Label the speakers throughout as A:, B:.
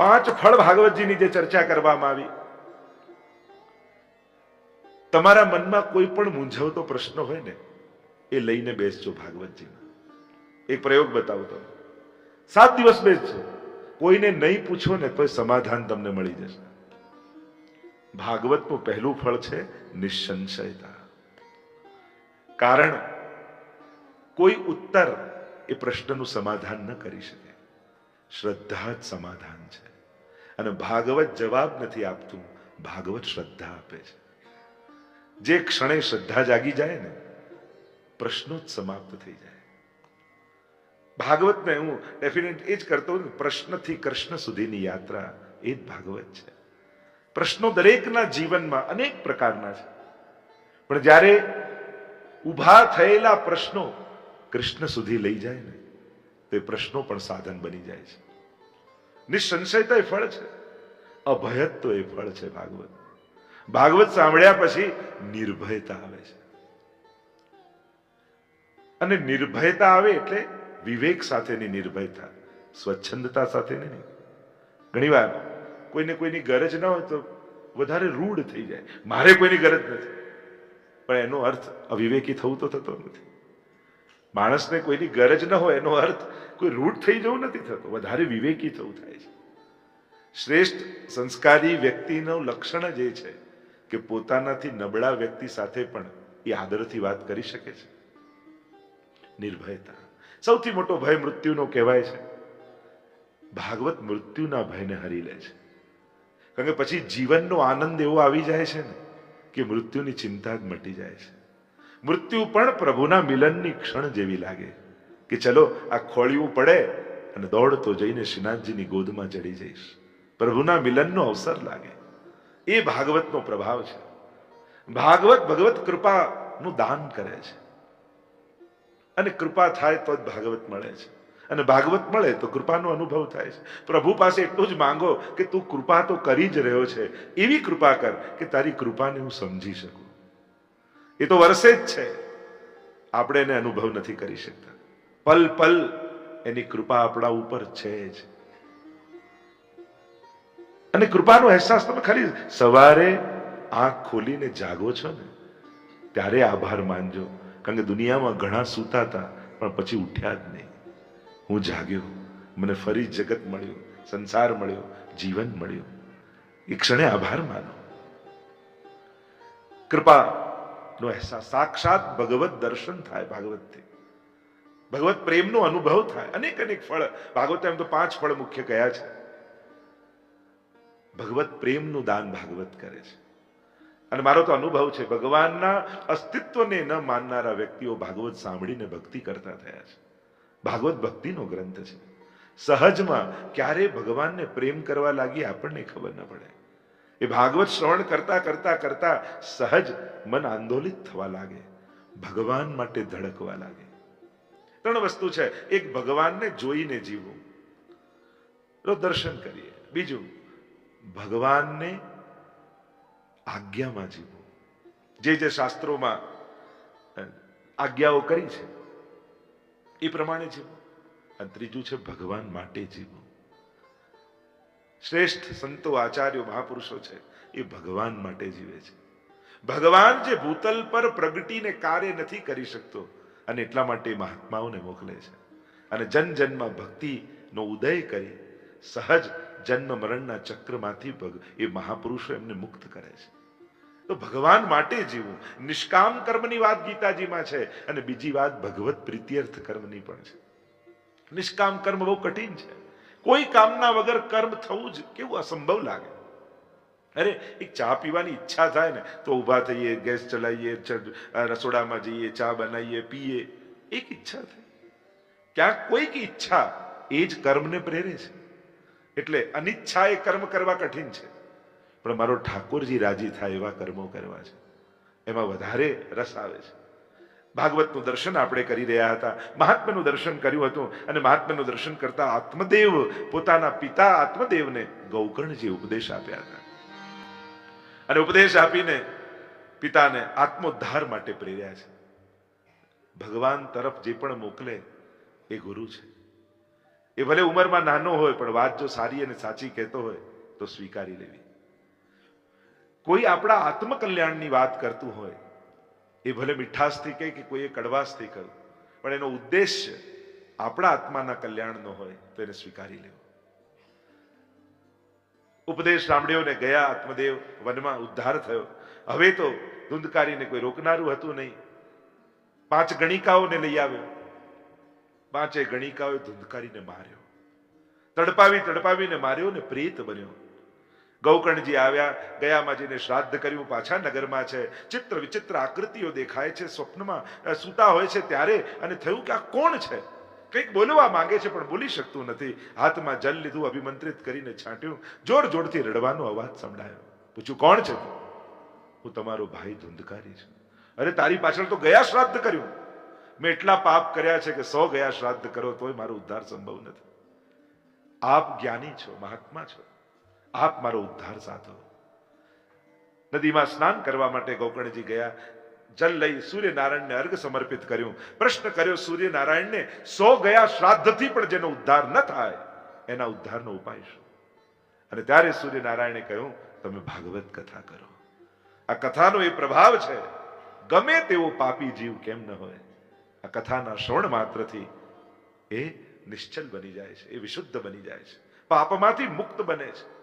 A: પાંચ ફળ ભાગવતજીની જે ચર્ચા કરવામાં આવી, તમારા મનમાં કોઈ પણ મૂંઝવતો પ્રશ્ન હોય ને, એ લઈને બેસજો ભાગવતજીનો એક પ્રયોગ બતાવો તમે સાત દિવસ બેસજો. કોઈને નહીં પૂછો ને તો સમાધાન તમને મળી જશે. ભાગવતનું પહેલું ફળ છે નિસંશયતા. કારણ કોઈ ઉત્તર એ પ્રશ્નનું સમાધાન ન કરી શકે. શ્રદ્ધા જ સમાધાન છે. અને ભાગવત જવાબ નથી આપતું. ભાગવત શ્રદ્ધા આપે છે. જે ક્ષણે શ્રદ્ધા જાગી જાય ને પ્રશ્નો જ સમાપ્ત થઈ જાય. ભાગવતને હું ડેફિનેટ એ જ કરતો હોઉં પ્રશ્નથી કૃષ્ણ સુધીની યાત્રા એ જ ભાગવત છે. પ્રશ્નો દરેકના જીવનમાં અનેક પ્રકારના છે. પણ જ્યારે ઊભા થયેલા પ્રશ્નો કૃષ્ણ સુધી લઈ જાય ને, તો એ પ્રશ્નો પણ સાધન બની જાય છે. નિસંશયતા એ ફળ છે, અભયત્વ એ ફળ છે ભાગવત. ભાગવત સાંભળ્યા પછી નિર્ભયતા આવે છે. અને નિર્ભયતા આવે એટલે વિવેક સાથેની નિર્ભયતા, સ્વચ્છંદતા સાથેની નહીં. ઘણીવાર કોઈને કોઈની ગરજ ન હોય તો વધારે રૂઢ થઈ જાય. મારે કોઈની ગરજ નથી. પણ એનો અર્થ અવિવેકી થવું તો થતો નથી. માણસને કોઈની ગરજ ન હોય એનો અર્થ કોઈ રૂઢ થઈ જવું નથી થતો. વધારે વિવેકી થવું થાય છે. શ્રેષ્ઠ સંસ્કારી વ્યક્તિનું લક્ષણ જ એ છે કે પોતાનાથી નબળા વ્યક્તિ સાથે પણ એ આદરથી વાત કરી શકે છે. નિર્ભયતા. સૌથી મોટો ભય મૃત્યુનો કહેવાય છે. ભાગવત મૃત્યુના ભયને હરી લે છે. કારણ કે પછી જીવનનો આનંદ એવો આવી જાય છે ને કે મૃત્યુની ચિંતા જ મટી જાય છે. મૃત્યુ પણ પ્રભુના મિલનની ક્ષણ જેવી લાગે. કે ચલો, આ ખોળિયું પડે અને દોડતો જઈને શ્રીનાથજીની ગોદમાં ચડી જઈશ. પ્રભુના મિલનનો અવસર લાગે. એ ભાગવતનો પ્રભાવ છે. ભાગવત ભગવત કૃપાનું દાન કરે છે. અને કૃપા થાય તો જ ભાગવત મળે છે. અને ભાગવત મળે તો કૃપાનો અનુભવ થાય છે. પ્રભુ પાસે એટલું જ માંગો કે તું કૃપા તો કરી જ રહ્યો છે. એવી કૃપા કર કે તારી કૃપાને હું સમજી શકું. એ તો વરસે જ છે. આપણે એને અનુભવ નથી કરી શકતા. પલ પલ એની કૃપા આપણા ઉપર છે જ. અને કૃપાનો અહેસાસ તમે ખાલી સવારે આંખ ખોલીને જાગો છો ને, ત્યારે આભાર માનજો. કારણ કે દુનિયામાં ઘણા સૂતા હતા, પણ પછી ઉઠ્યા જ નહીં. હું જાગ્યો. મને ફરી જગત મળ્યું, સંસાર મળ્યો, જીવન મળ્યું. એ ક્ષણે આભાર માનો. કૃપાનો અહેસાસ. સાક્ષાત ભગવત દર્શન થાય ભાગવતથી. ભગવત પ્રેમનો અનુભવ થાય. અનેક અનેક ફળ. ભાગવત એમ તો પાંચ ફળ મુખ્ય કયા છે. ભગવત પ્રેમનું દાન ભાગવત કરે છે. અને મારો તો અનુભવ છે, ભગવાનના અસ્તિત્વને ન માનનારા વ્યક્તિઓ ભાગવત સાંભળીને ભક્તિ કરતા થયા છે. ભાગવત ભક્તિનો ગ્રંથ છે. સહજમાં ક્યારે ભગવાનને પ્રેમ કરવા લાગી આપણને ખબર ન પડે. એ ભાગવત શ્રવણ કરતા કરતા કરતા સહજ મન આંદોલિત થવા લાગે. ભગવાન માટે ધડકવા લાગે. ત્રણ વસ્તુ છે. એક, ભગવાનને જોઈને જીવવું. તો દર્શન કરીએ. બીજું, ભગવાનને આજ્ઞામાં જીવવું. જે જે શાસ્ત્રોમાં આજ્ઞાઓ કરી છે, એ પ્રમાણે જીવવું. અને ત્રીજું છે, ભગવાન માટે જીવવું. શ્રેષ્ઠ સંતો આચાર્યો મહાપુરુષો છે, એ ભગવાન માટે જીવે છે. ભગવાન જે ભૂતલ પર પ્રગટીને કાર્ય નથી કરી શકતો, અને એટલા માટે મહાત્માઓને મોકલે છે. અને જન જન્મ ભક્તિનો ઉદય કરી, સહજ જન્મ મરણના ચક્રમાંથી ભગ, એ મહાપુરુષો એમને મુક્ત કરે છે. તો ભગવાન માટે જીવવું, નિષ્કામ કર્મની વાત ગીતાજીમાં છે, અને બીજી વાત ભગવત પ્રીત્યર્થ કર્મની પણ છે. નિષ્કામ કર્મ બહુ કઠિન છે. કોઈ કામના વગર કર્મ થવું જ કેવું અસંભવ લાગે. અરે, એક ચા પીવાની ઈચ્છા થાય ને, તો ઊભા થઈએ, ગેસ ચલાવીએ રસોડામાં જઈએ, ચા બનાવીએ, પીએ. એક ઈચ્છા થાય. ક્યાંક કોઈક ઈચ્છા એ જ કર્મને પ્રેરે છે. એટલે અનિચ્છા એ કર્મ કરવા કઠિન છે. પણ મારો ઠાકોરજી રાજી થાય એવા કર્મો કરવા છે. એમાં વધારે રસ આવે છે. ભાગવતનું દર્શન આપણે કરી રહ્યા હતા. મહાત્માનું દર્શન કર્યું હતું અને મહાત્માનું દર્શન કરતા આત્મદેવ, પોતાના પિતા આત્મદેવને ગૌકર્ણજી ઉપદેશ આપ્યા હતા. અને ઉપદેશ આપીને પિતાને આત્મોદ્ધાર માટે પ્રેર્યા છે. ભગવાન તરફ જે પણ મોકલે એ ગુરુ છે. એ ભલે ઉંમરમાં નાનો હોય, પણ વાત જો સારી અને સાચી કહેતો હોય, તો સ્વીકારી લેવી. કોઈ આપણા આત્મકલ્યાણની વાત કરતું હોય એ ભલે મીઠાશથી કહે કે કોઈએ કડવાશથી કહ્યું, પણ એનો ઉદ્દેશ આપણા આત્માના કલ્યાણનો હોય તો એને સ્વીકારી લેવો. ઉપદેશ સાંભળ્યો ને ગયા આત્મદેવ, વનમાં ઉદ્ધાર થયો. હવે તો ધુંધકારીને કોઈ રોકનારું હતું નહીં. પાંચ ગણિકાઓને લઈ આવ્યો. પાંચે ગણિકાઓએ ધૂંધકારીને માર્યો. તડપાવી, તડપાવીને માર્યો ને પ્રેત બન્યો. ગૌકર્ણજી આવ્યા ગયામાજીને શ્રાદ્ધ કર્યું, પાછા નગરમાં છે. ચિત્ર વિચિત્ર આકૃતિઓ દેખાય છે, સ્વપ્નમાં સૂતા હોય છે ત્યારે, અને થયું કે આ કોણ છે? કંઈક બોલવા માંગે છે, પણ બોલી શકતું નથી. હાથમાં જલ લીધું, અભિમંત્રિત કરીને છાંટ્યું. જોર જોરથી રડવાનો અવાજ સંભળાયો. પૂછ્યું, કોણ છે હું તમારો ભાઈ ધુંધકારી છું. અરે, તારી પાછળ તો ગયા શ્રાદ્ધ કર્યું. મેં એટલા પાપ કર્યા છે કે સો ગયા શ્રાદ્ધ કરો, તોય મારો ઉદ્ધાર સંભવ નથી. આપ જ્ઞાની છો, મહાત્મા છો. આપ મારો ઉદ્ધાર સાધો. નદીમાં સ્નાન કરવા માટે ગોકર્ણજી ગયા. જલ લઈ સૂર્યનારાયણને અર્ઘ સમર્પિત કર્યું. પ્રશ્ન કર્યો, સૂર્યનારાયણને સો ગયા શ્રાદ્ધથી પણ જેનો ઉદ્ધાર ન થાય, એના ઉદ્ધારનો ઉપાય શું? અને ત્યારે સૂર્યનારાયણે કહ્યું, તમે ભાગવત કથા કરો. આ કથાનો એ પ્રભાવ છે. ગમે તેવો પાપી જીવ કેમ ન હોય. આ કથાના શ્રવણ માત્રથી એ નિશ્ચલ બની જાય છે, એ વિશુદ્ધ બની જાય છે. પાપમાંથી મુક્ત બને છે.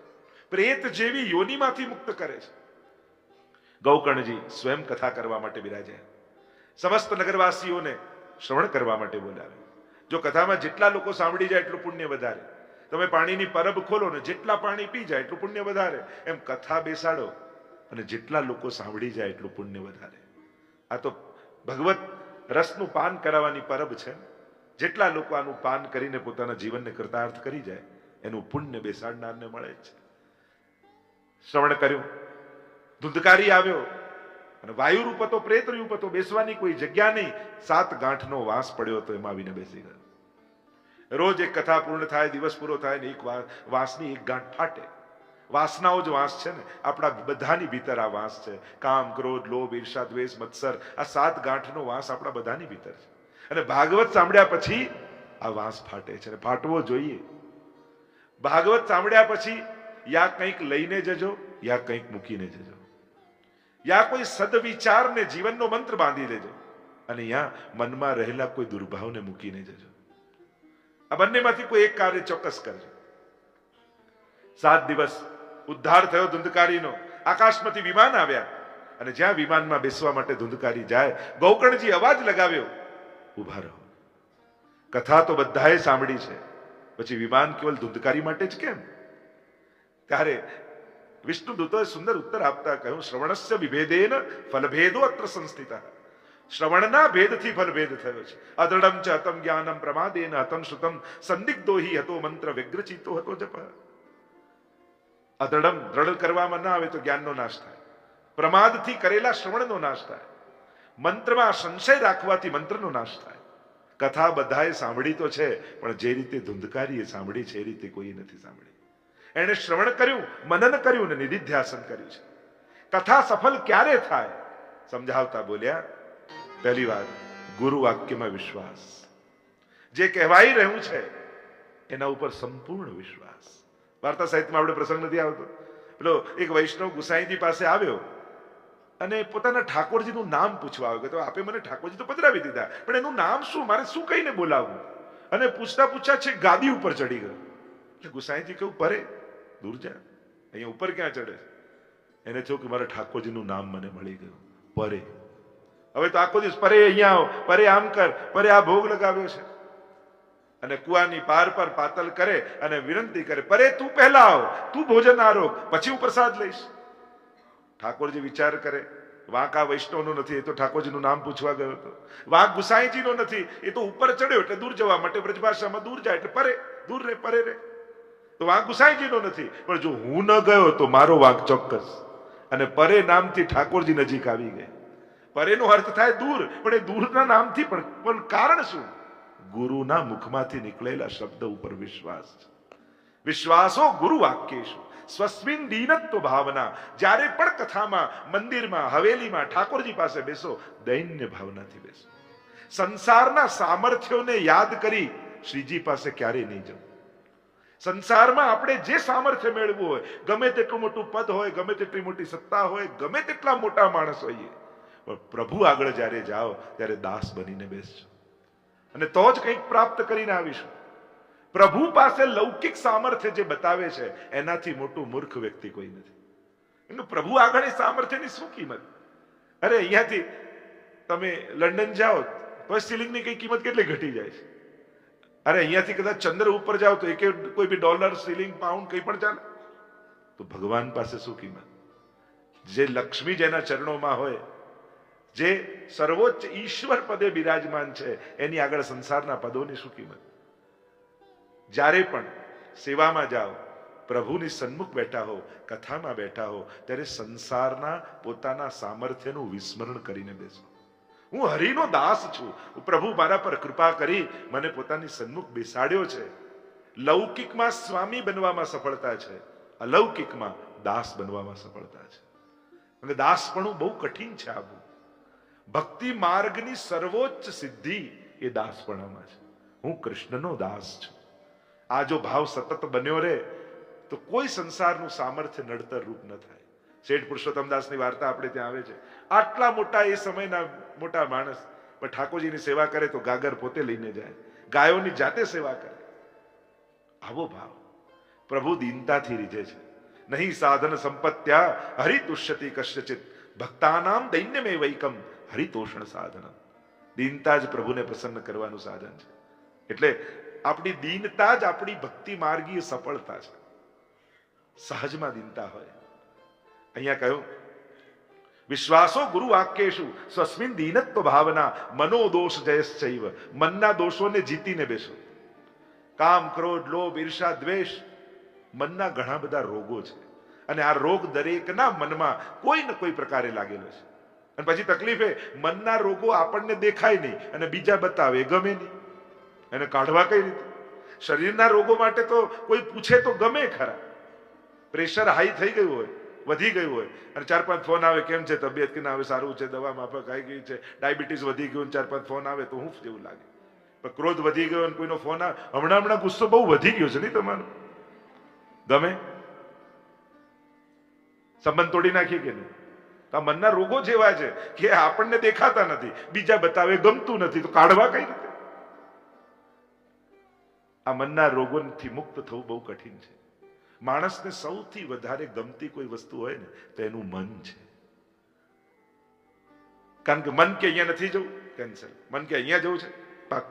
A: પ્રેત જેવી યોનિમાંથી મુક્ત કરે છે. ગૌકર્ણજી સ્વયં કથા કરવા માટે બિરાજ્યા. સમસ્ત નગરવાસીઓને શ્રવણ કરવા માટે બોલાવે જો કથામાં જેટલા લોકો સાંભળી જાય એટલું પુણ્ય વધારે. તમે પાણીની પરબ ખોલો ને જેટલા પાણી પી જાય એટલું પુણ્ય વધારે. એમ કથા બેસાડો અને જેટલા લોકો સાંભળી જાય એટલું પુણ્ય વધારે. આ તો ભગવત રસનું પાન કરાવવાની પરબ છે. જેટલા લોકો આનું પાન કરીને પોતાના જીવનને કૃતાર્થ કરી જાય, એનું પુણ્ય બેસાડનારને મળે છે. શ્રવણ કર્યું. ધુંધકારી આવ્યો અને વાયુ રૂપ હતો પ્રેત રૂપ હતો, બેસવાની કોઈ જગ્યા નહીં. સાત ગાંઠનો વાસ પડ્યો હતો એમાં આવીને બેસી ગયો. રોજ એક કથા પૂર્ણ થાય, દિવસ પૂરો થાય ને એક વાંસની એક ગાંઠ ફાટે. વાસનાઓ જ વાંસ છે ને. આપણા બધાની ભીતર આ વાંસ છે. કામ, ક્રોધ, લોભ, ઈર્ષા, દ્વેષ, મત્સર, આ સાત ગાંઠનો વાંસ આપણા બધાની ભીતર છે. અને ભાગવત સાંભળ્યા પછી આ વાંસ ફાટે છે અને ફાટવો જોઈએ. ભાગવત સાંભળ્યા પછી યા કંઈક લઈને જજો યા કંઈક મૂકીને જજો યા કોઈ સદવિચારને જીવનનો મંત્ર બાંધી લેજો અને યા મનમાં રહેલા કોઈ દુર્ભાવને મૂકીને જજો આ બંનેમાંથી કોઈ એક કાર્ય ચોક્કસ કરજો સાત દિવસ ઉદ્ધાર થયો ધુંધકારીનો આકાશમાંથી વિમાન આવ્યા અને જ્યાં વિમાનમાં બેસવા માટે ધુંધકારી જાય, ગૌકર્ણજી અવાજ લગાવ્યો, ઊભા રહો. કથા તો બધાએ સાંભળી છે, પછી વિમાન કેવલ ધુંધકારી માટે જ કેમ? ત્યારે વિષ્ણુ દૂતોએ સુંદર ઉત્તર આપતા કહ્યું, શ્રવણસ્ય વિભેદેન ફલભેદો અત્ર સંસ્થિત. શ્રવણના ભેદથી ફલભેદ થયો છે. અદૃઢમ ચ હતમ જ્ઞાનમ પ્રમાદેન હતમ શ્રુતમ સંદિગ્ધો હતો મંત્ર વ્યગ્રચિતો હતો જપ. અદૃઢમ દ્રઢ કરવામાં ના આવે તો જ્ઞાનનો નાશ થાય. પ્રમાદથી કરેલા શ્રવણનો નાશ થાય. મંત્રમાં સંશય રાખવાથી મંત્રનો નાશ થાય. કથા બધાએ સાંભળી તો છે, પણ જે રીતે ધુંધકારીએ સાંભળી છે એ રીતે કોઈ નથી સાંભળી. એણે શ્રવણ કર્યું, મનન કર્યું ને નિધિધ્યાસન કર્યું છે. કથા સફળ ક્યારે થાય? સમજાવતા બોલ્યા, પહેલી વાત, ગુરુ વાક્યમાં વિશ્વાસ. જે કહેવાઈ રહ્યું છે, એના ઉપર સંપૂર્ણ વિશ્વાસ. વાર્તા સાહિત્યમાં આપણે પ્રસંગ નથી આવતો. પેલો એક વૈષ્ણવ ગુસાઈજી પાસે આવ્યો અને પોતાના ઠાકોરજીનું નામ પૂછવા આવ્યો કે તો આપે મને ઠાકોરજી તો પધરાવી દીધા, પણ એનું નામ શું? મારે શું કહીને બોલાવવું? અને પૂછતા પૂછતા છે, ગાદી ઉપર ચડી ગયો. એટલે ગુસાઈજી કહ્યું, પરે દૂર જા. અહીંયા ઉપર ક્યાં ચડે એને થયું કે મારા ઠાકોરજીનું નામ મને મળી ગયું. પરે. હવે તો આખો દિવસ પરે અહીંયા આવ. પરે આમ કર. પરે આ ભોગ લગાવ્યો છે. અને કુવાની પાર પર પાતલ કરે અને વિનંતી કરે, પરે તું પહેલા આવ. તું ભોજન આરોગ. પછી હું પ્રસાદ લઈશ. ઠાકોરજી વિચાર કરે, વાંક આ વૈષ્ણવનો નથી. એ તો ઠાકોરજીનું નામ પૂછવા ગયો હતો. વાંક ગુસાઈજીનો નથી. એ તો ઉપર ચડ્યો એટલે દૂર જવા માટે બ્રજભાષામાં દૂર જાય એટલે પરે. દૂર રે, પરે રે. તો વાંક ગુસાઈજીનો નથી. પણ જો હું ન ગયો તો મારો વાંક ચોક્કસ. અને પરે નામથી ઠાકોરજી નજીક આવી ગઈ. પરેનો અર્થ થાય દૂર, પણ એ દૂરના નામથી પણ પણ કારણ શું? ગુરુના મુખમાંથી નીકળેલા શબ્દ ઉપર વિશ્વાસ છે. વિશ્વાસો ગુરુ વાક્યેશુ સ્વસ્મિન દીનત્વ ભાવના. જ્યારે પણ કથામાં, મંદિરમાં, હવેલીમાં ઠાકોરજી પાસે બેસો, દૈન્ય ભાવનાથી બેસો. સંસારના સામર્થ્યોને યાદ કરી શ્રીજી પાસે ક્યારેય નહીં જવું. સંસારમાં આપણે જે સામર્થ્ય મેળવવું હોય, ગમે તેટલું મોટું પદ હોય, ગમે તેટલી મોટી સત્તા હોય, ગમે તેટલા મોટા માણસ હોઈએ, પણ પ્રભુ આગળ જ્યારે જાઓ, ત્યારે દાસ બનીને બેસજો. અને તો જ કંઈક પ્રાપ્ત કરીને આવીશું. પ્રભુ પાસે લૌકિક સામર્થ્ય જે બતાવે છે, એનાથી મોટું મૂર્ખ વ્યક્તિ કોઈ નથી. એનું પ્રભુ આગળ એ સામર્થ્યની શું કિંમત? અરે, અહીંયાથી તમે લંડન જાઓ, તો સિલિંગની કઈ કિંમત કેટલી ઘટી જાય છે? અરે અહીંયાથી કદાચ ચંદ્ર ઉપર જાઓ તો એક કોઈ બી ડોલર સિલિંગ પાઉન્ડ કંઈ પણ ચાલે. તો ભગવાન પાસે શું કિંમત? જે લક્ષ્મી જેના ચરણોમાં હોય, જે સર્વોચ્ચ ઈશ્વર પદે બિરાજમાન છે, એની આગળ સંસારના પદોની શું કિંમત? જ્યારે પણ સેવામાં જાઓ, પ્રભુની સન્મુખ બેઠા હો, કથામાં બેઠા હો, ત્યારે સંસારના પોતાના સામર્થ્યનું વિસ્મરણ કરીને બેસો. હું હરિનો દાસ છું. પ્રભુ મારા પર કૃપા કરી મને પોતાની સન્મુખ બેસાડ્યો છે. લૌકિકમાં સ્વામી બનવામાં સફળતા છે. અલૌકિકમાં દાસ બનવામાં સફળતા છે. અને દાસપણું બહુ કઠિન છે આવું ભક્તિ માર્ગની સર્વોચ્ચ સિદ્ધિ એ દાસપણામાં છે. હું કૃષ્ણનો દાસ છું. આ જો ભાવ સતત બન્યો રહે, તો કોઈ સંસારનું સામર્થ્ય નડતર રૂપ ન થાય. શેઠ પુરુષોત્તમદાસની વાર્તા આપણે ત્યાં આવે છે. આટલા મોટા એ સમયના મોટા માણસ, પણ ઠાકોરજીની સેવા કરે તો ગાગર પોતે લઈને જાય. ગાયોની જાતે સેવા કરે. આવો ભાવ. પ્રભુ દીનતાથી રીઝે છે. નહીં સાધન સંપત્ત્યા હરિતુષ્યતિ કશ્યચિત. ભક્તાનામ દૈન્યમે વૈકમ હરિતોષણ સાધન દીનતા જ પ્રભુને પ્રસન્ન કરવાનું સાધન છે. એટલે આપણી દીનતા જ આપણી ભક્તિ માર્ગીય સફળતા છે. સહજમાં દીનતા હોય. અહીંયા કહ્યું, વિશ્વાસો ગુરુ વાક્યેશુ સ્વસ્મિન દીનત્વ ભાવના મનોદોષ જયશ્ચૈવ મનના દોષોને જીતીને બેસો. કામ, ક્રોધ, લોભ, ઈર્ષા, દ્વેષ, મનના ઘણા બધા રોગો છે. અને આ રોગ દરેકના મનમાં કોઈ ને કોઈ પ્રકારે લાગેલો છે. અને પછી તકલીફ એ મનના રોગો આપણને દેખાય નહીં અને બીજા બતાવે, ગમે નહીં. એને કાઢવા કઈ રીતે? શરીરના રોગો માટે તો કોઈ પૂછે તો ગમે ખરા. પ્રેશર હાઈ થઈ ગયું હોય વધી ગયું હોય. અને ચાર પાંચ ફોન આવે, કેમ છે તબિયત કે ના હવે સારું છે, દવા માફક આવી ગઈ છે, ડાયાબિટીસ વધી ગયું ચાર પાંચ ફોન આવે તો હું જેવું લાગે. પણ ક્રોધ વધી ગયો અને કોઈનો ફોન આવે, હમણાં હમણાં ગુસ્સો બહુ વધી ગયો છે નહીં તમારો? ગમે? સંબંધ તોડી નાખીએ કે નહીં? આ મનના રોગો જેવા છે કે આપણને દેખાતા નથી, બીજા બતાવે ગમતું નથી, તો કાઢવા કઈ રીતે? આ મનના રોગોથી મુક્ત થવું બહુ કઠિન છે. માણસને સૌથી વધારે ગમતી કોઈ વસ્તુ હોય ને, તો એનું મન છે. કારણ કે મન કે અહીંયા નથી જવું, કેન્સલ. મન કે અહીંયા જવું છે પાક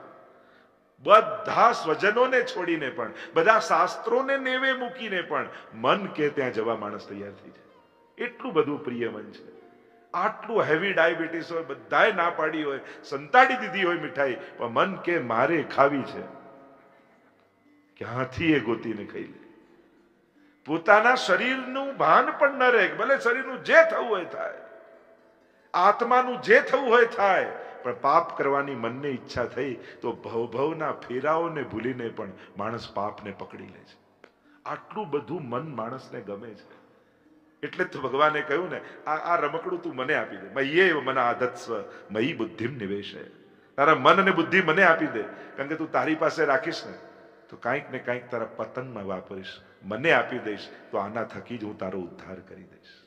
A: બધા સ્વજનોને છોડીને પણ, બધા શાસ્ત્રોને નેવે મૂકીને પણ મન કે ત્યાં જવા માણસ તૈયાર થઈ જાય. એટલું બધું પ્રિય મન છે. આટલું હેવી ડાયાબિટીસ હોય, બધાએ ના પાડી હોય, સંતાડી દીધી હોય મીઠાઈ, પણ મન કે મારે ખાવી છે. ક્યાંથી એ ગોતીને ખાઈ લે? પોતાના શરીરનું ભાન પણ ન રહે ભલે શરીરનું જે થવું હોય થાય. આત્માનું જે થવું હોય થાય, પણ પાપ કરવાની મનને ઈચ્છા થઈ, તો ભવભવના ફેરાઓને ભૂલીને પણ માણસ પાપને પકડી લે છે. આટલું બધું મન માણસને ગમે છે. એટલે જ તો ભગવાને કહ્યું ને, આ આ રમકડું તું મને આપી દે. મયે મને આદત્સ્વ મયી બુદ્ધિમ નિવેશે તારા મન અને બુદ્ધિ મને આપી દે. કારણ કે તું તારી પાસે રાખીશ ને તો કાંઈક ને કાંઈક તારા પતંગમાં વાપરીશ. મને આપી દઈશ, તો આના થકી જ હું તારો ઉદ્ધાર કરી દઈશ.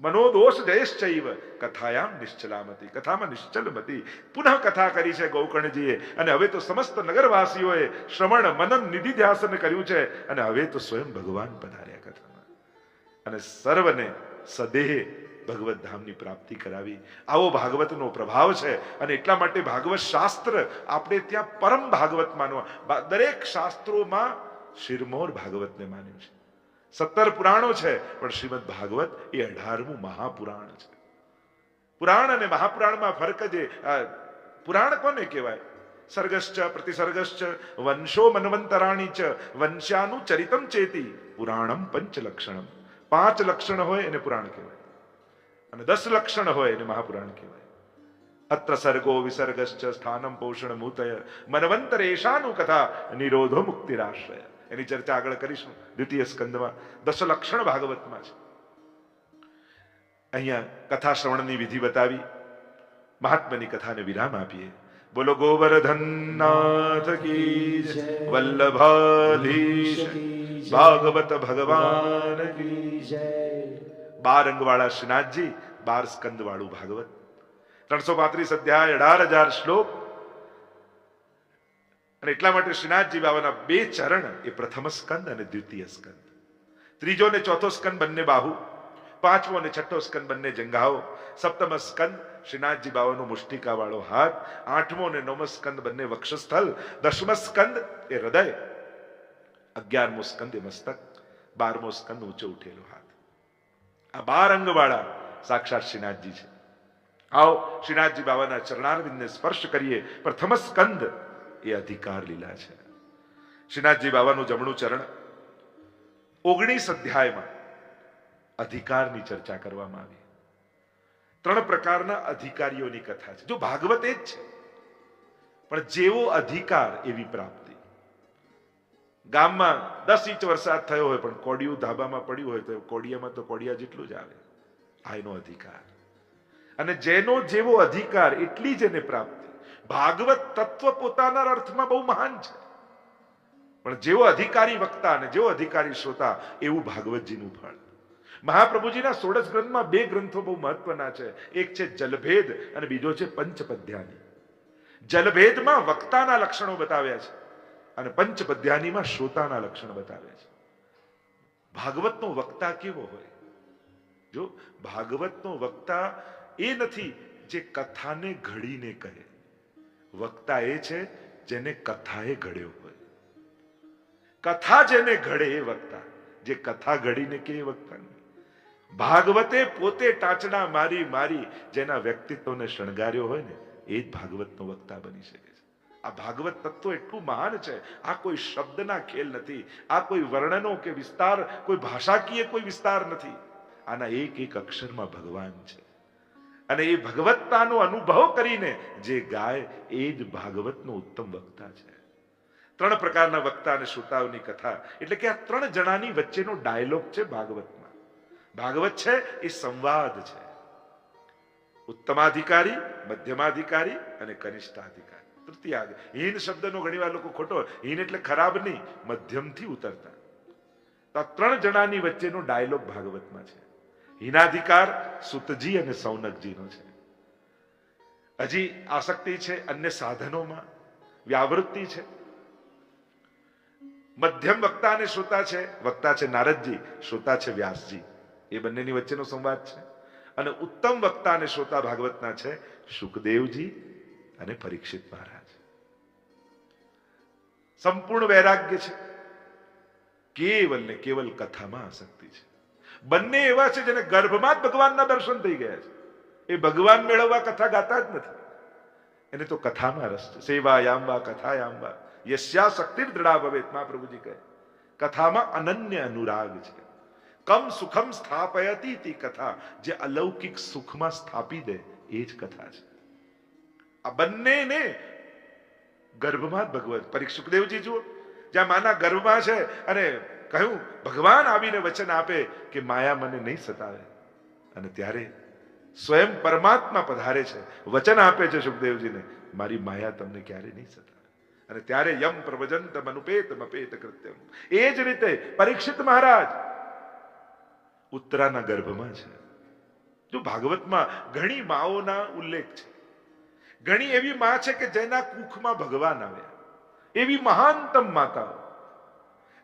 A: મનોદોષ જયશ્ચૈવ કથાયામ નિશ્ચલામતી, કથામાં નિશ્ચલમતી. પુનઃ કથા કરી છે ગૌકર્ણજીએ, અને હવે તો સમસ્ત નગરવાસીઓએ શ્રવણ મનન નિધિ ધ્યાસન કર્યું છે, અને હવે તો સ્વયં ભગવાન પધાર્યા કથામાં. અને સર્વને સદેહ ભગવત ધામની પ્રાપ્તિ કરાવી. આવો ભાગવતનો પ્રભાવ છે અને એટલા માટે ભાગવત શાસ્ત્ર આપણે ત્યાં પરમ ભાગવત માનવા. દરેક શાસ્ત્રોમાં શિરમોર ભાગવતને માન્યું છે. સત્તર પુરાણો છે, પણ શ્રીમદ ભાગવત એ અઢારમું મહાપુરાણ છે. પુરાણ અને મહાપુરાણમાં ફરક જે પુરાણ કોને કહેવાય? સર્ગશ્ચ, પ્રતિસર્ગશ્ચ, વંશો મનવંતરાણી ચ, વંશ્યાનું ચરિતમ ચેતી, પુરાણમ પંચ લક્ષણમ. પાંચ લક્ષણ હોય એને પુરાણ કહેવાય. અને દસ લક્ષણ હોય એને મહાપુરાણ કહેવાય. અત્ર સર્ગો વિસર્ગશ્ચ સ્થાનમ પોષણ મૂતય. મનવંતરેશાનું કથા નિરોધો મુક્તિરાશ્રય. એની ચર્ચા આગળ કરીશું દ્વિતીય સ્કંદમાં. દસ લક્ષણ ભાગવતમાં છે. અહીંયા કથા શ્રવણની વિધિ બતાવી. મહાત્માની કથાને વિરામ આપીએ. બોલો ગોવર્ધનનાથ કી જય. વલ્લભાધીશ. ભાગવત ભગવાન કી બાર અંગવાળા શ્રીનાથજી, બાર સ્કંદ વાળું ભાગવત. ત્રણસો પાંત્રીસ અધ્યાય, અઢાર હજાર શ્લોક. અને એટલા માટે શ્રીનાથજી બાબાના બે ચરણ, એ પ્રથમ સ્કંદ અને દ્વિતીય સ્કંદ. ત્રીજો ને ચોથો સ્કંદ બંને બાહુ. પાંચમો અને છઠ્ઠો સ્કંદ બંને જંઘાઓ સપ્તમ સ્કંદ, શ્રીનાથજી બાબાનો મુષ્ટિકા વાળો હાથ. આઠમો અને નવમો સ્કંદ બંને વક્ષસ્થલ. દસમ સ્કંદ એ હૃદય. અગિયારમો સ્કંદ એ મસ્તક. બારમો સ્કંદ ઊંચો ઉઠેલો હાથ. આ બાર અંગવાળા સાક્ષાત શ્રીનાથજી છે. આવો શ્રીનાથજી બાબાના ચરણારવિંદને સ્પર્શ કરીએ. પ્રથમ સ્કંદ એ અધિકાર લીલા છે. શ્રીનાથજી બાબાનું જમણું ચરણ ઓગણીસ અધ્યાયમાં અધિકારની ચર્ચા કરવામાં આવી. ત્રણ પ્રકારના અધિકારીઓની કથા છે. જો ભાગવત એ જ છે, પણ જેવો અધિકાર એવી પ્રાપ્તિ. ગામમાં દસ ઇંચ વરસાદ થયો હોય પણ કોડિયું ધાબામાં પડ્યું હોય તો કોડિયામાં તો કોડિયા જેટલું જ આવે. આ એનો અધિકાર. અને જેનો જેવો અધિકાર એટલી જ એને પ્રાપ્તિ. ભાગવત તત્વ પોતાના અર્થમાં બહુ મહાન છે. પણ જેવો અધિકારી વક્તા અને જેવો અધિકારી શ્રોતા, એવું ભાગવતજીનું ફળ. મહાપ્રભુજીના સોળસ ગ્રંથમાં બે ગ્રંથો બહુ મહત્વના છે. એક છે જલભેદ અને બીજો છે પંચપદ્યાની. જલભેદમાં વક્તાના લક્ષણો બતાવ્યા છે. અને પંચપદ્યાનીમાં શ્રોતાના લક્ષણ બતાવે છે. ભાગવતનો વક્તા કેવો હોય? જો ભાગવતનો વક્તા એ નથી જે કથાને ઘડીને કહે. વક્તા એ છે જેને કથાએ ઘડ્યો હોય. કથા જેને ઘડે એ વક્તા, જે કથા ઘડીને કે એ વક્તા નહીં ભાગવતે પોતે ટાચડા મારી મારી જેના વ્યક્તિત્વને શણગાર્યો હોય ને, એ જ ભાગવતનો વક્તા બની શકે. આ ભાગવત તત્વ એટલું મહાન છે. આ કોઈ શબ્દના ખેલ નથી. આ કોઈ વર્ણનો કે વિસ્તાર, કોઈ ભાષાકીય કોઈ વિસ્તાર નથી. આના એક એક અક્ષરમાં ભગવાન છે. અને એ ભગવત્તાનો અનુભવ કરીને જે ગાય, એ જ ભાગવતનો ઉત્તમ વક્તા છે. ત્રણ પ્રકારના વક્તા અને શ્રોતાઓની કથા. એટલે કે આ ત્રણ જણાની વચ્ચેનો ડાયલોગ છે ભાગવતમાં. ભાગવત છે, એ સંવાદ છે. ઉત્તમાધિકારી, મધ્યમાધિકારી અને કનિષ્ઠાધિકારી. તૃતીય હીન શબ્દનો ઘણીવાર લોકો ખોટો હીન એટલે ખરાબ નહીં, મધ્યમથી ઉતરતા. તો ત્રણ જણાની વચ્ચેનો ડાયલોગ ભાગવતમાં છે. હિનાધિકાર સુતજી અને સૌનકજીનો છે. હજી આસક્તિ છે અન્ય સાધનોમાં. વ્યાવૃત્તિ છે. મધ્યમ વક્તા અને શ્રોતા છે. વક્તા છે નારદજી, શ્રોતા છે વ્યાસજી. એ બંનેની વચ્ચેનો સંવાદ છે. અને ઉત્તમ વક્તા અને શ્રોતા ભાગવતના છે સુખદેવજી અને પરીક્ષિત મહારાજ. સંપૂર્ણ વૈરાગ્ય છે. કેવલ ને કેવલ કથામાં આસક્તિ છે. બંને એવા છે જેને ગર્ભમાં જ ભગવાનના દર્શન થઈ ગયા છે. એ ભગવાન મેળવવા કથા ગાતા જ નથી. એને તો કથામાં રસ છે. સેવાયામ વા કથાયામ વા યસ્યા શક્તિ દ્રઢા ભવેત મહાપ્રભુજી કહે. કથામાં અનન્ય અનુરાગ છે. કમ સુખમ સ્થાપયતી તી કથા. જે અલૌકિક સુખમાં સ્થાપી દે, એ જ કથા છે. આ બંનેને ગર્ભમાં જ ભગવત પરીક્ષ સુખદેવજી જુઓ, જ્યાં માના ગર્ભમાં છે અને કહ્યું, ભગવાન આવીને વચન આપે કે માયા મને નહીં સતાવે. અને ત્યારે સ્વયં પરમાત્મા પધારે છે. વચન આપે છે સુખદેવજીને, મારી માયા તમને ક્યારે નહીં સતાવે. અને ત્યારે યમ પ્રવજંતમ અનુપેત અપેત કૃત્યમ. એ જ રીતે પરીક્ષિત મહારાજ ઉત્તરાના ગર્ભમાં છે. જો ભાગવતમાં ઘણી માઓના ઉલ્લેખ છે. ઘણી એવી માં છે કે જેના કુખમાં ભગવાન આવ્યા. એવી મહાનતમ માતાઓ.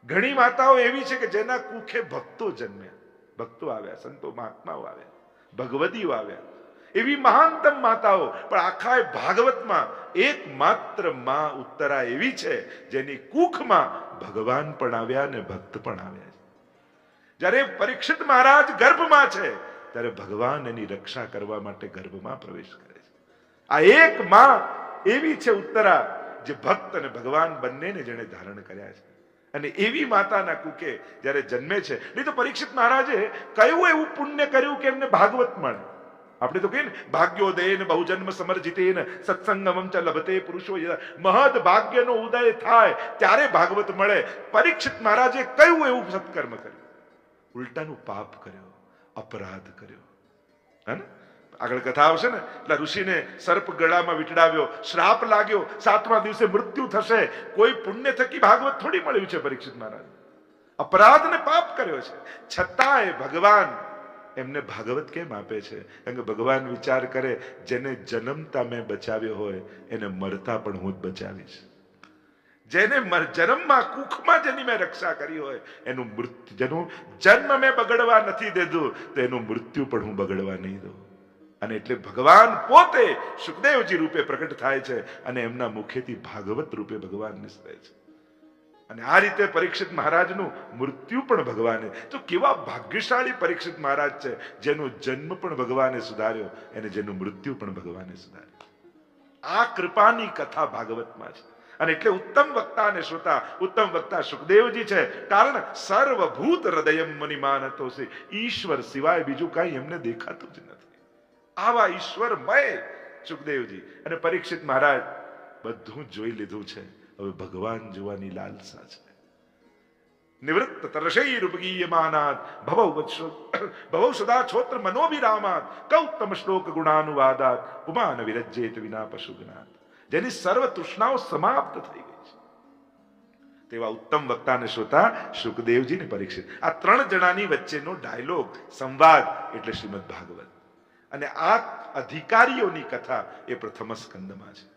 A: ઘણી માતાઓ એવી છે કે જેના કુખે ભક્તો જન્મ્યા. ભક્તો આવ્યા, સંતો મહાત્માઓ આવ્યા ભગવતીઓ આવ્યા. એવી મહાનતમ માતાઓ. પણ આખા ભાગવતમાં એકમાત્રમાં ઉત્તરા એવી છે જેની કુખમાં ભગવાન પણ આવ્યા અને ભક્ત પણ આવ્યા જ્યારે પરીક્ષિત મહારાજ ગર્ભમાં છે, ત્યારે ભગવાન એની રક્ષા કરવા માટે ગર્ભમાં પ્રવેશ કરે. આ એક માં એવી છે ઉત્તરા જે ભક્ત અને ભગવાન બંનેને જેણે ધારણ કર્યા છે. અને એવી માતાના કુકે જ્યારે જન્મે છે, નહીં તો પરીક્ષિત મહારાજે કયું એવું પુણ્ય કર્યું કે એમને ભાગવત મળે? આપણે તો કહીએ ને, ભાગ્યોદયન બહુજન્મ ને સત્સંગમમ ચ લભતે પુરુષો મહદ ભાગ્યનો ઉદય થાય ત્યારે ભાગવત મળે. પરીક્ષિત મહારાજે કયું એવું સત્કર્મ કર્યું? ઉલટાનું પાપ કર્યો, અપરાધ કર્યો. હે ને? આગળ કથા આવશે ને, એટલે ઋષિને સર્પ ગળામાં વીંટળાવ્યો શ્રાપ લાગ્યો, સાતમા દિવસે મૃત્યુ થશે. કોઈ પુણ્ય થકી ભાગવત થોડી મળ્યું છે પરીક્ષિત મહારાજ. અપરાધ ને પાપ કર્યો છે. છતાંય ભગવાન એમને ભાગવત કેમ આપે છે? કારણ કે ભગવાન વિચાર કરે, જેને જન્મતા મેં બચાવ્યો હોય, એને મરતા પણ હું જ બચાવીશ. જેને જન્મમાં, કુખમાં જેની મેં રક્ષા કરી હોય, એનું મૃત્યુ, જેનું જન્મ મેં બગડવા નથી દેધું, તો એનું મૃત્યુ પણ હું બગડવા નહીં દઉં. અને એટલે ભગવાન પોતે સુખદેવજી રૂપે પ્રગટ થાય છે અને એમના મુખેથી ભાગવત રૂપે ભગવાન નિસરે છે. અને આ રીતે પરીક્ષિત મહારાજનું મૃત્યુ પણ ભગવાને. તો કેવા ભાગ્યશાળી પરીક્ષિત મહારાજ છે, જેનો જન્મ પણ ભગવાને સુધાર્યો અને જેનું મૃત્યુ પણ ભગવાને સુધાર્યું. આ કૃપાની કથા ભાગવતમાં છે. અને એટલે ઉત્તમ વક્તા અને શ્રોતા, ઉત્તમ વક્તા સુખદેવજી છે. કારણ સર્વભૂત હૃદયમ મનિમાનતો છે ઈશ્વર સિવાય બીજું કાંઈ એમને દેખાતું જ નથી. આવા ઈશ્વરમય સુખદેવજી. અને પરીક્ષિત મહારાજ, બધું જોઈ લીધું છે. હવે ભગવાન જોવાની લાલસા છે. નિવૃત્ત તરશૈરુપગીયમાનાત ભવ ભવ સદા છોત્ર મનોભિરામાત કૌતમ શ્લોક ગુણાનુવાદાત ઉમાન વિરજ્જેત વિના પશુગનાત જેની સર્વ તૃષ્ણાઓ સમાપ્ત થઈ ગઈ છે. તેવા ઉત્તમ વક્તા અને શ્રોતા, સુખદેવજીને પરીક્ષિત. આ ત્રણ જણાની વચ્ચેનો ડાયલોગ, સંવાદ એટલે શ્રીમદ ભાગવત. અને આ અધિકારીઓની કથા એ પ્રથમ સ્કંદમાં છે.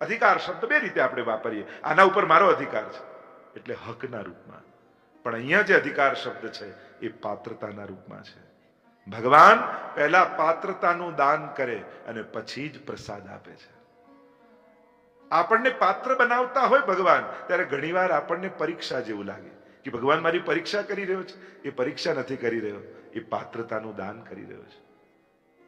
A: અધિકાર શબ્દ બે રીતે આપણે વાપરીએ. આના ઉપર મારો અધિકાર છે. એટલે હકના રૂપમાં. પણ અહીંયા જે અધિકાર શબ્દ છે એ પાત્રતાના રૂપમાં છે. ભગવાન પહેલા પાત્રતાનું દાન કરે અને પછી જ પ્રસાદ આપે છે. આપણને પાત્ર બનાવતા હોય ભગવાન, ત્યારે ઘણીવાર આપણને પરીક્ષા જેવું લાગે. કે ભગવાન મારી પરીક્ષા કરી રહ્યો છે? એ પરીક્ષા નથી કરી રહ્યો. એ પાત્રતાનું દાન કરી રહ્યો છે.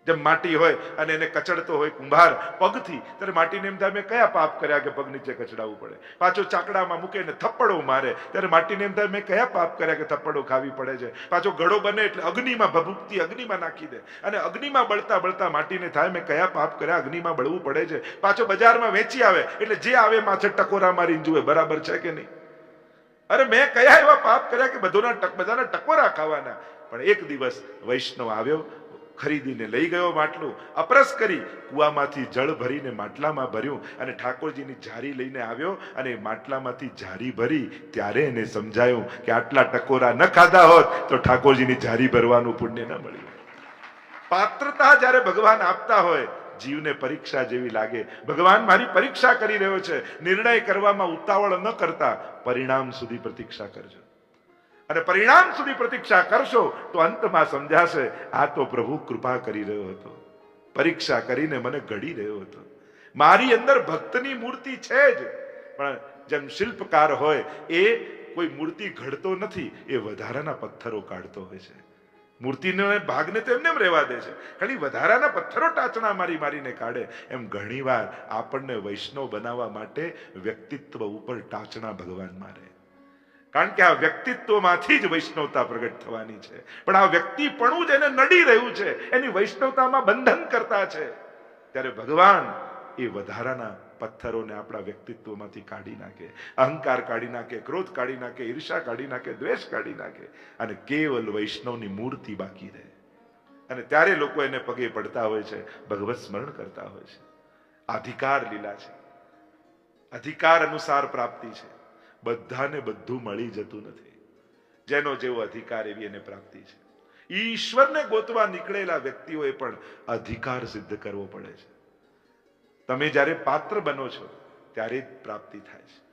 A: જેમ માટી હોય અને એને કચડતો હોય કુંભાર પગથી, ત્યારે માટીને એમ થાય, મેં કયા પાપ કર્યા કે પગ નીચે કચડાવવું પડે? પાછો ચાકડામાં મૂકે ને થપ્પડો મારે. ત્યારે માટીને એમ થાય, મેં કયા પાપ કર્યા કે થપ્પડો ખાવી પડે છે? પાછો ગળો બને એટલે અગ્નિમાં ભભૂકતી અગ્નિમાં નાખી દે. અને અગ્નિમાં બળતા બળતા માટીને થાય, મેં કયા પાપ કર્યા? અગ્નિમાં બળવું પડે છે. પાછો બજારમાં વેચી આવે, એટલે જે આવે માથે ટકોરા મારીને જુએ બરાબર છે કે નહીં? અરે, મેં કયા એવા પાપ કર્યા કે બધોના બધાના ટકોરા ખાવાના? પણ એક દિવસ વૈષ્ણવ આવ્યો ખરીદીને લઈ ગયો માટલું, અપરસ કરી કૂવામાંથી જળ ભરીને માટલામાં ભર્યું અને ઠાકોરજીની જારી લઈને આવ્યો અને માટલામાંથી જારી ભરી ત્યારે એને સમજાયું કે આટલા ટકોરા ન ખાધા હોત તો ઠાકોરજીની જારી ભરવાનું પુણ્ય ન મળ્યું. પાત્રતા જ્યારે ભગવાન આપતા હોય, જીવને પરીક્ષા જેવી લાગે. ભગવાન મારી પરીક્ષા કરી રહ્યો છે. નિર્ણય કરવામાં ઉતાવળ ન કરતા પરિણામ સુધી પ્રતીક્ષા કરજો. અને પરિણામ સુધી પ્રતીક્ષા કરશો તો અંતમાં સમજાશે, આ તો પ્રભુ કૃપા કરી રહ્યો હતો. પરીક્ષા કરીને મને ઘડી રહ્યો હતો. મારી અંદર ભક્તની મૂર્તિ છે જ. પણ જેમ શિલ્પકાર હોય, એ કોઈ મૂર્તિ ઘડતો નથી, એ વધારાના પથ્થરો કાઢતો હોય છે. મૂર્તિનો ભાગને તો એમને એમ રહેવા દે છે. ખાલી વધારાના પથ્થરો ટાચણા મારી મારીને કાઢે. એમ ઘણીવાર આપણને વૈષ્ણવ બનાવવા માટે વ્યક્તિત્વ ઉપર ટાચણા ભગવાન મારે. કારણ કે આ વ્યક્તિત્વમાંથી જ વૈષ્ણવતા પ્રગટ થવાની છે. પણ આ વ્યક્તિપણું જ એને નડી રહ્યું છે. એની વૈષ્ણવતામાં બંધન કરતા છે. ત્યારે ભગવાન એ વધારાના પથ્થરોને આપણા વ્યક્તિત્વમાંથી કાઢી નાખે. અહંકાર કાઢી નાખે, ક્રોધ કાઢી નાખે, ઈર્ષા કાઢી નાખે, દ્વેષ કાઢી નાખે અને કેવલ વૈષ્ણવની મૂર્તિ બાકી રહે. અને ત્યારે લોકો એને પગે પડતા હોય છે, ભગવત સ્મરણ કરતા હોય છે. અધિકાર લીલા છે. અધિકાર અનુસાર પ્રાપ્તિ છે. બધાને બધું મળી જતું નથી. જેનો જેવો અધિકાર એવી એને પ્રાપ્તિ છે. ઈશ્વરને ગોતવા નીકળેલા વ્યક્તિઓએ પણ અધિકાર સિદ્ધ કરવો પડે છે. તમે જ્યારે પાત્ર બનો છો, ત્યારે જ પ્રાપ્તિ થાય છે.